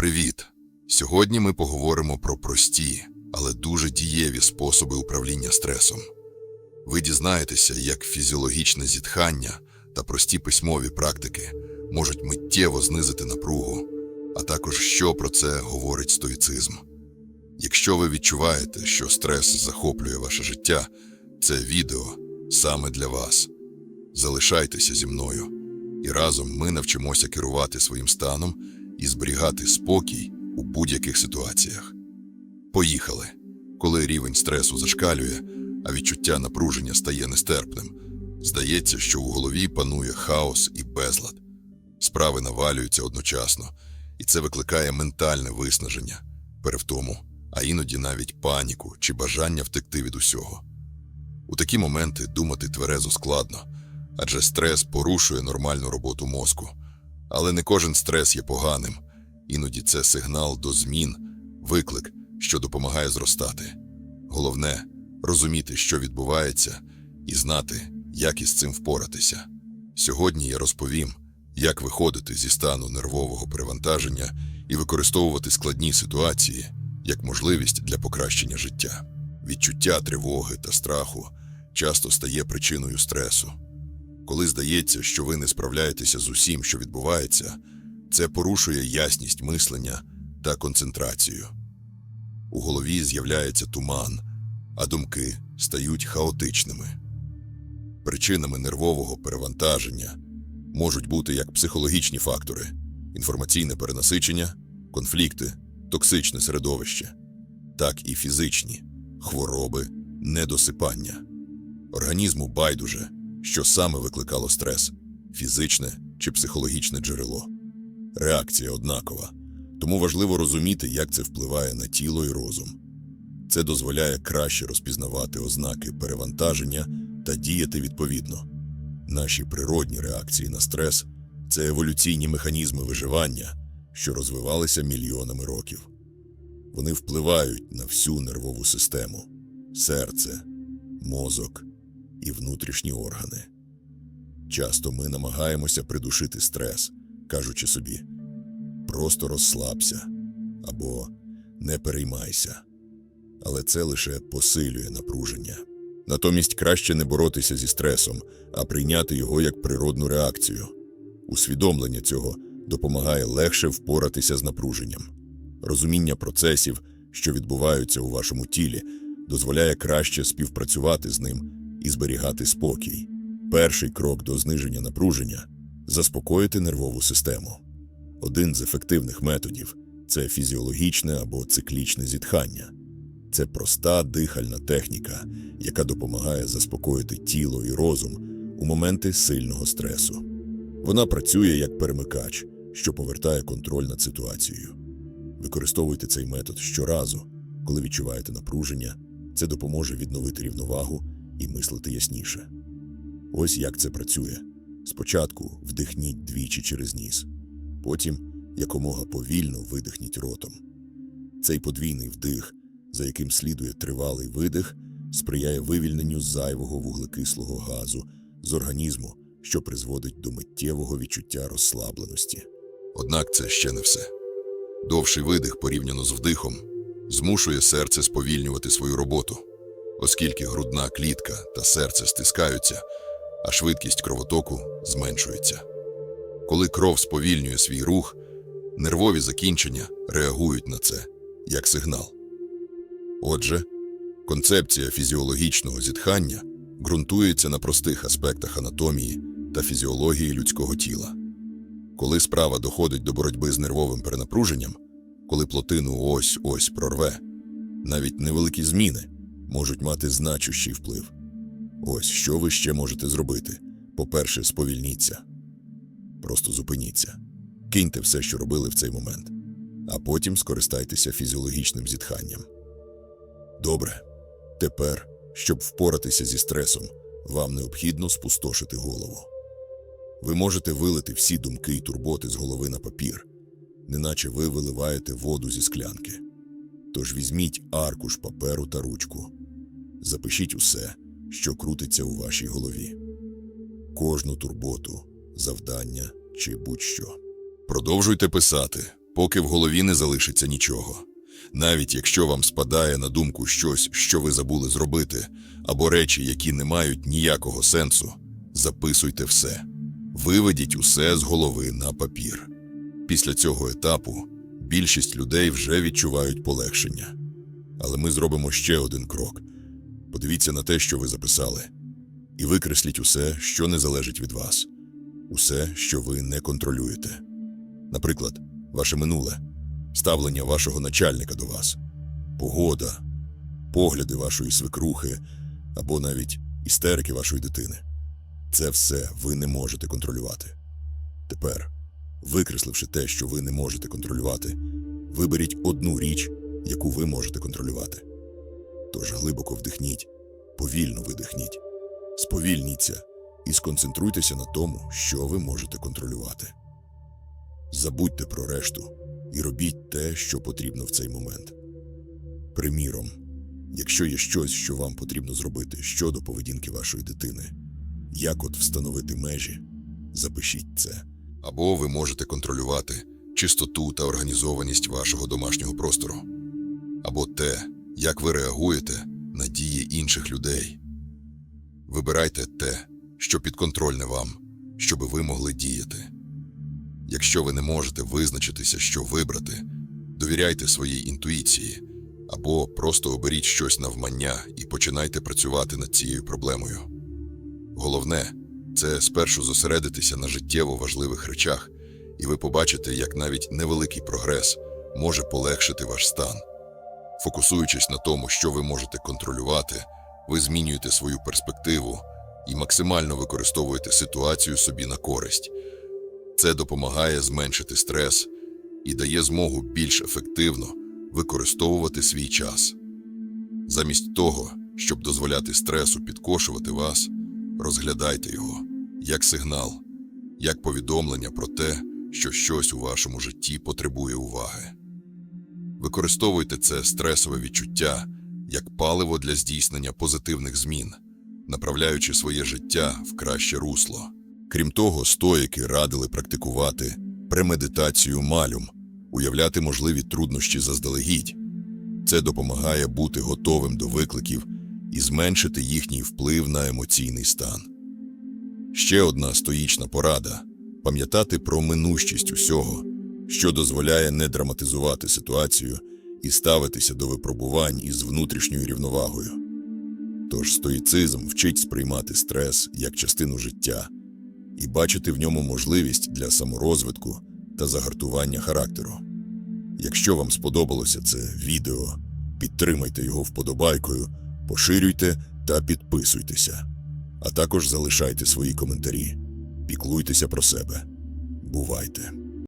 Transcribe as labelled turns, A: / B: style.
A: Привіт! Сьогодні ми поговоримо про прості, але дуже дієві способи управління стресом. Ви дізнаєтеся, як фізіологічне зітхання та прості письмові практики можуть миттєво знизити напругу, а також що про це говорить стоїцизм. Якщо ви відчуваєте, що стрес захоплює ваше життя, це відео саме для вас. Залишайтеся зі мною, і разом ми навчимося керувати своїм станом і зберігати спокій у будь-яких ситуаціях. Поїхали! Коли рівень стресу зашкалює, а відчуття напруження стає нестерпним, здається, що у голові панує хаос і безлад. Справи навалюються одночасно, і це викликає ментальне виснаження, перевтому, а іноді навіть паніку чи бажання втекти від усього. У такі моменти думати тверезо складно, адже стрес порушує нормальну роботу мозку. Але не кожен стрес є поганим, іноді це сигнал до змін, виклик, що допомагає зростати. Головне розуміти, що відбувається, і знати, як із цим впоратися. Сьогодні я розповім, як виходити зі стану нервового перевантаження і використовувати складні ситуації як можливість для покращення життя. Відчуття тривоги та страху часто стає причиною стресу. Коли здається, що ви не справляєтеся з усім, що відбувається, це порушує ясність мислення та концентрацію. У голові з'являється туман, а думки стають хаотичними. Причинами нервового перевантаження можуть бути як психологічні фактори: інформаційне перенасичення, конфлікти, токсичне середовище, так і фізичні хвороби, недосипання. Організму байдуже, що саме викликало стрес фізичне чи психологічне джерело. Реакція однакова, тому важливо розуміти, як це впливає на тіло і розум. Це дозволяє краще розпізнавати ознаки перевантаження та діяти відповідно. Наші природні реакції на стрес це еволюційні механізми виживання, що розвивалися мільйонами років. Вони впливають на всю нервову систему, серце, мозок і внутрішні органи. Часто ми намагаємося придушити стрес, кажучи собі просто розслабся або не переймайся. Але це лише посилює напруження. Натомість краще не боротися зі стресом, а прийняти його як природну реакцію. Усвідомлення цього допомагає легше впоратися з напруженням. Розуміння процесів, що відбуваються у вашому тілі, дозволяє краще співпрацювати з ним і зберігати спокій. Перший крок до зниження напруження заспокоїти нервову систему. Один з ефективних методів це фізіологічне або циклічне зітхання. Це проста дихальна техніка, яка допомагає заспокоїти тіло і розум у моменти сильного стресу. Вона працює як перемикач, що повертає контроль над ситуацією. Використовуйте цей метод щоразу, коли відчуваєте напруження, це допоможе відновити рівновагу і мислити ясніше. Ось як це працює. Спочатку вдихніть двічі через ніс, потім якомога повільно видихніть ротом. Цей подвійний вдих, за яким слідує тривалий видих, сприяє вивільненню зайвого вуглекислого газу з організму, що призводить до миттєвого відчуття розслабленості. Однак це ще не все. Довший видих порівняно з вдихом змушує серце сповільнювати свою роботу, оскільки грудна клітка та серце стискаються, а швидкість кровотоку зменшується. Коли кров сповільнює свій рух, нервові закінчення реагують на це як сигнал. Отже, концепція фізіологічного зітхання ґрунтується на простих аспектах анатомії та фізіології людського тіла. Коли справа доходить до боротьби з нервовим перенапруженням, коли плотину ось-ось прорве, навіть невеликі зміни можуть мати значущий вплив. Ось що ви ще можете зробити. По-перше, сповільніться. Просто зупиніться. Киньте все, що робили в цей момент, а потім скористайтеся фізіологічним зітханням. Добре. Тепер, щоб впоратися зі стресом, вам необхідно спустошити голову. Ви можете вилити всі думки і турботи з голови на папір, неначе ви виливаєте воду зі склянки. Тож візьміть аркуш паперу та ручку. Запишіть усе, що крутиться у вашій голові. Кожну турботу, завдання чи будь-що. Продовжуйте писати, поки в голові не залишиться нічого. Навіть якщо вам спадає на думку щось, що ви забули зробити, або речі, які не мають ніякого сенсу, записуйте все. Виведіть усе з голови на папір. Після цього етапу більшість людей вже відчувають полегшення. Але ми зробимо ще один крок. Подивіться на те, що ви записали, і викресліть усе, що не залежить від вас, усе, що ви не контролюєте. Наприклад, ваше минуле, ставлення вашого начальника до вас, погода, погляди вашої свекрухи або навіть істерики вашої дитини. Це все ви не можете контролювати. Тепер, викресливши те, що ви не можете контролювати, виберіть одну річ, яку ви можете контролювати. Тож глибоко вдихніть, повільно видихніть, сповільніться і сконцентруйтеся на тому, що ви можете контролювати. Забудьте про решту і робіть те, що потрібно в цей момент. Приміром, якщо є щось, що вам потрібно зробити щодо поведінки вашої дитини, як от встановити межі, запишіть це. Або ви можете контролювати чистоту та організованість вашого домашнього простору, або те, як ви реагуєте на дії інших людей. Вибирайте те, що підконтрольне вам, щоби ви могли діяти. Якщо ви не можете визначитися, що вибрати, довіряйте своїй інтуїції або просто оберіть щось навмання і починайте працювати над цією проблемою. Головне це спершу зосередитися на життєво важливих речах, і ви побачите, як навіть невеликий прогрес може полегшити ваш стан. Фокусуючись на тому, що ви можете контролювати, ви змінюєте свою перспективу і максимально використовуєте ситуацію собі на користь. Це допомагає зменшити стрес і дає змогу більш ефективно використовувати свій час. Замість того, щоб дозволяти стресу підкошувати вас, розглядайте його як сигнал, як повідомлення про те, що щось у вашому житті потребує уваги. Використовуйте це стресове відчуття як паливо для здійснення позитивних змін, направляючи своє життя в краще русло. Крім того, стоїки радили практикувати премедитацію малюм, уявляти можливі труднощі заздалегідь. Це допомагає бути готовим до викликів і зменшити їхній вплив на емоційний стан. Ще одна стоїчна порада пам'ятати про минущість усього, що дозволяє не драматизувати ситуацію і ставитися до випробувань із внутрішньою рівновагою. Тож стоїцизм вчить сприймати стрес як частину життя і бачити в ньому можливість для саморозвитку та загартування характеру. Якщо вам сподобалося це відео, підтримайте його вподобайкою, поширюйте та підписуйтеся, а також залишайте свої коментарі. Піклуйтеся про себе. Бувайте!